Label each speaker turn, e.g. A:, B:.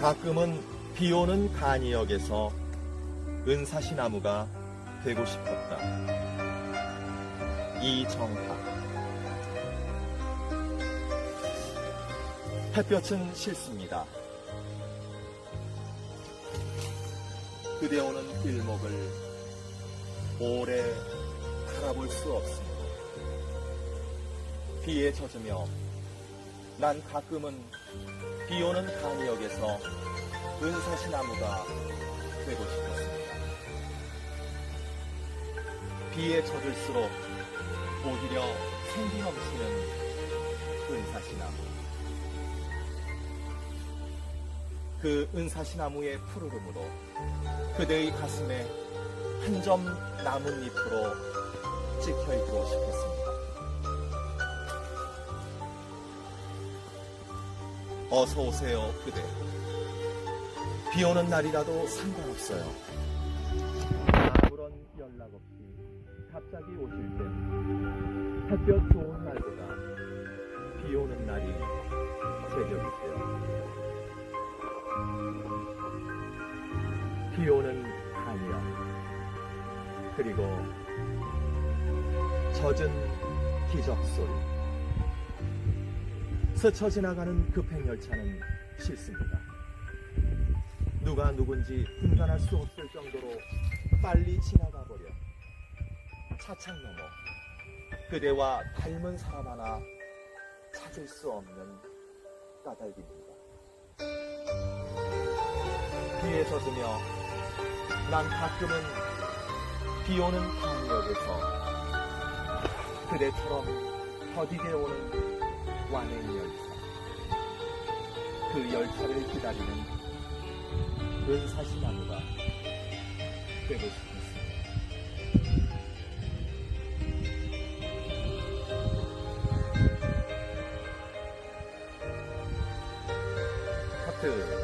A: 가끔은 비 오는 간이역에서 은사시나무가 되고 싶었다. 이정하 햇볕은 싫습니다. 그대 오는 길목을 오래 바라볼 수 없습니다. 비에 젖으며 난 가끔은 비 오는 간이역에서 은사시 나무가 되고 싶었습니다. 비에 젖을수록 오히려 생기 넘치는 은사시 나무. 그 은사시 나무의 푸르름으로 그대의 가슴에 한 점 나뭇잎으로 찍혀 있고 싶었습니다. 어서 오세요, 그대. 비 오는 날이라도 상관없어요. 아무런 연락 없이 갑자기 오실 땐 햇볕 좋은 날보다 비 오는 날이 제격이세요. 비 오는 간이요. 그리고 젖은 기적 소리. 스쳐 지나가는 급행열차는 싫습니다. 누가 누군지 분간할 수 없을 정도로 빨리 지나가 버려 차창 너머 그대와 닮은 사람 하나 찾을 수 없는 까닭입니다. 비에 젖으며 난 가끔은 비 오는 강역에서 그대처럼 더디게 오는 열차 그 열차를 기다리는 그런 사실 나무가 되고 싶었습니다. 하트